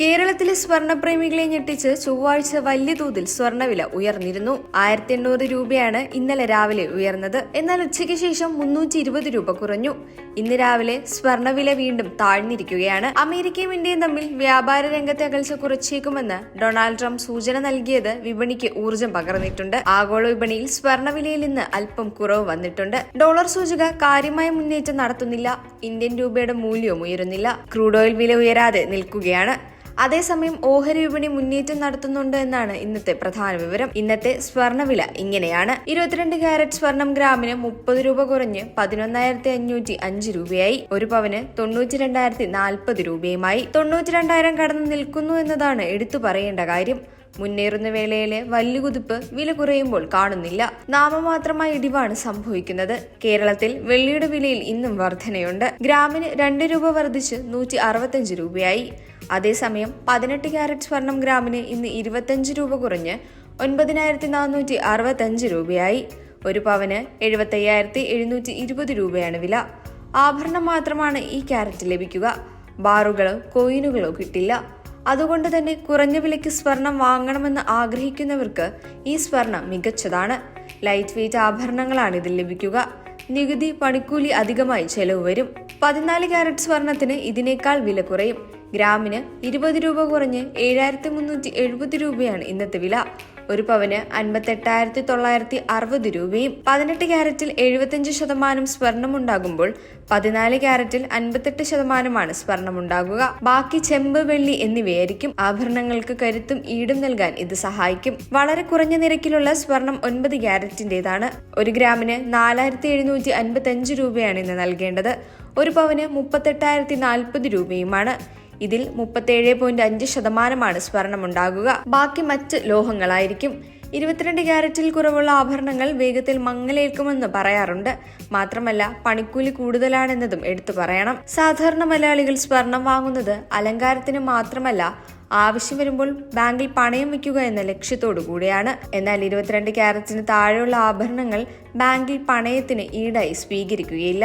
കേരളത്തിലെ സ്വർണപ്രേമികളെ ഞെട്ടിച്ച് ചൊവ്വാഴ്ച വലിയ തോതിൽ സ്വർണവില ഉയർന്നിരുന്നു. ആയിരത്തി എണ്ണൂറ് രൂപയാണ് ഇന്നലെ രാവിലെ ഉയർന്നത്. എന്നാൽ ഉച്ചയ്ക്ക് ശേഷം മുന്നൂറ്റി ഇരുപത് രൂപ കുറഞ്ഞു. ഇന്ന് രാവിലെ സ്വർണവില വീണ്ടും താഴ്ന്നിരിക്കുകയാണ്. അമേരിക്കയും ഇന്ത്യയും തമ്മിൽ വ്യാപാര രംഗത്തെ അകൽച്ച കുറച്ചേക്കുമെന്ന് ഡൊണാൾഡ് ട്രംപ് സൂചന നൽകിയത് വിപണിക്ക് ഊർജം പകർന്നിട്ടുണ്ട്. ആഗോള വിപണിയിൽ സ്വർണവിലയിൽ ഇന്ന് അല്പം കുറവ് വന്നിട്ടുണ്ട്. ഡോളർ സൂചിക കാര്യമായ മുന്നേറ്റം നടത്തുന്നില്ല. ഇന്ത്യൻ രൂപയുടെ മൂല്യവും ഉയരുന്നില്ല. ക്രൂഡ് ഓയിൽ വില ഉയരാതെ നിൽക്കുകയാണ്. അതേസമയം ഓഹരി വിപണി മുന്നേറ്റം നടത്തുന്നുണ്ട് എന്നാണ് ഇന്നത്തെ പ്രധാന വിവരം. ഇന്നത്തെ സ്വർണവില ഇങ്ങനെയാണ്. ഇരുപത്തിരണ്ട് ക്യാരറ്റ് സ്വർണം ഗ്രാമിന് മുപ്പത് രൂപ കുറഞ്ഞ് പതിനൊന്നായിരത്തി അഞ്ഞൂറ്റി അഞ്ച് രൂപയായി. ഒരു പവന് തൊണ്ണൂറ്റി രണ്ടായിരത്തി നാൽപ്പത് രൂപയുമായി. തൊണ്ണൂറ്റി രണ്ടായിരം കടന്നു നിൽക്കുന്നു എന്നതാണ് എടുത്തു പറയേണ്ട കാര്യം. മുന്നേറുന്ന വേളയിലെ വല്ലുകുതിപ്പ് വില കുറയുമ്പോൾ കാണുന്നില്ല. നാമമാത്രമായ ഇടിവാണ് സംഭവിക്കുന്നത്. കേരളത്തിൽ വെള്ളിയുടെ വിലയിൽ ഇന്നും വർധനയുണ്ട്. ഗ്രാമിന് രണ്ട് രൂപ വർദ്ധിച്ച് നൂറ്റി അറുപത്തഞ്ച് രൂപയായി. അതേസമയം പതിനെട്ട് ക്യാരറ്റ് സ്വർണം ഗ്രാമിന് ഇന്ന് ഇരുപത്തഞ്ച് രൂപ കുറഞ്ഞ് ഒൻപതിനായിരത്തി നാനൂറ്റി അറുപത്തഞ്ച് രൂപയായി. ഒരു പവന് എഴുപത്തയ്യായിരത്തി എഴുന്നൂറ്റി ഇരുപത് രൂപയാണ് വില. ആഭരണം മാത്രമാണ് ഈ ക്യാരറ്റ് ലഭിക്കുക. ബാറുകളോ കോയിനുകളോ കിട്ടില്ല. അതുകൊണ്ട് തന്നെ കുറഞ്ഞ വിലയ്ക്ക് സ്വർണം വാങ്ങണമെന്ന് ആഗ്രഹിക്കുന്നവർക്ക് ഈ സ്വർണം മികച്ചതാണ്. ലൈറ്റ് വെയിറ്റ് ആഭരണങ്ങളാണ് ഇതിൽ ലഭിക്കുക. നികുതി പണിക്കൂലി അധികമായി ചെലവ് വരും. പതിനാല് ക്യാരറ്റ് സ്വർണത്തിന് ഇതിനേക്കാൾ വില കുറയും. ഗ്രാമിന് ഇരുപത് രൂപ കുറഞ്ഞ് ഏഴായിരത്തി മുന്നൂറ്റി എഴുപത് രൂപയാണ് ഇന്നത്തെ വില. ഒരു പവന് അൻപത്തെട്ടായിരത്തി തൊള്ളായിരത്തി അറുപത് രൂപയും പതിനെട്ട് ക്യാരറ്റിൽ എഴുപത്തിയഞ്ച് ശതമാനം സ്വർണമുണ്ടാകുമ്പോൾ പതിനാല് ക്യാരറ്റിൽ അൻപത്തെട്ട് ശതമാനമാണ് സ്വർണമുണ്ടാകുക. ബാക്കി ചെമ്പ് വെള്ളി എന്നിവയായിരിക്കും ആഭരണങ്ങൾക്ക് കരുത്തും ഈടും നൽകാൻ ഇത് സഹായിക്കും. വളരെ കുറഞ്ഞ നിരക്കിലുള്ള സ്വർണം ഒൻപത് ക്യാരറ്റിന്റേതാണ്. ഒരു ഗ്രാമിന് നാലായിരത്തി എഴുന്നൂറ്റി അൻപത്തി അഞ്ച് രൂപയാണ് ഇന്ന് നൽകേണ്ടത്. ഒരു പവന് മുപ്പത്തെട്ടായിരത്തി നാൽപ്പത് രൂപയുമാണ്. ഇതിൽ മുപ്പത്തേഴ് പോയിന്റ് അഞ്ച് ശതമാനമാണ് സ്വർണമുണ്ടാകുക ബാക്കി മറ്റ് ലോഹങ്ങളായിരിക്കും. ഇരുപത്തിരണ്ട് ക്യാരറ്റിൽ കുറവുള്ള ആഭരണങ്ങൾ വേഗത്തിൽ മങ്ങലേൽക്കുമെന്ന് പറയാറുണ്ട്. മാത്രമല്ല പണിക്കൂലി കൂടുതലാണെന്നതും എടുത്തു പറയണം. സാധാരണ മലയാളികൾ സ്വർണം വാങ്ങുന്നത് അലങ്കാരത്തിന് മാത്രമല്ല ആവശ്യം വരുമ്പോൾ ബാങ്കിൽ പണയം വയ്ക്കുക എന്ന ലക്ഷ്യത്തോടു കൂടിയാണ്. എന്നാൽ ഇരുപത്തിരണ്ട് ക്യാരറ്റിന് താഴെയുള്ള ആഭരണങ്ങൾ ബാങ്കിൽ പണയത്തിന് ഈടായി സ്വീകരിക്കുകയില്ല.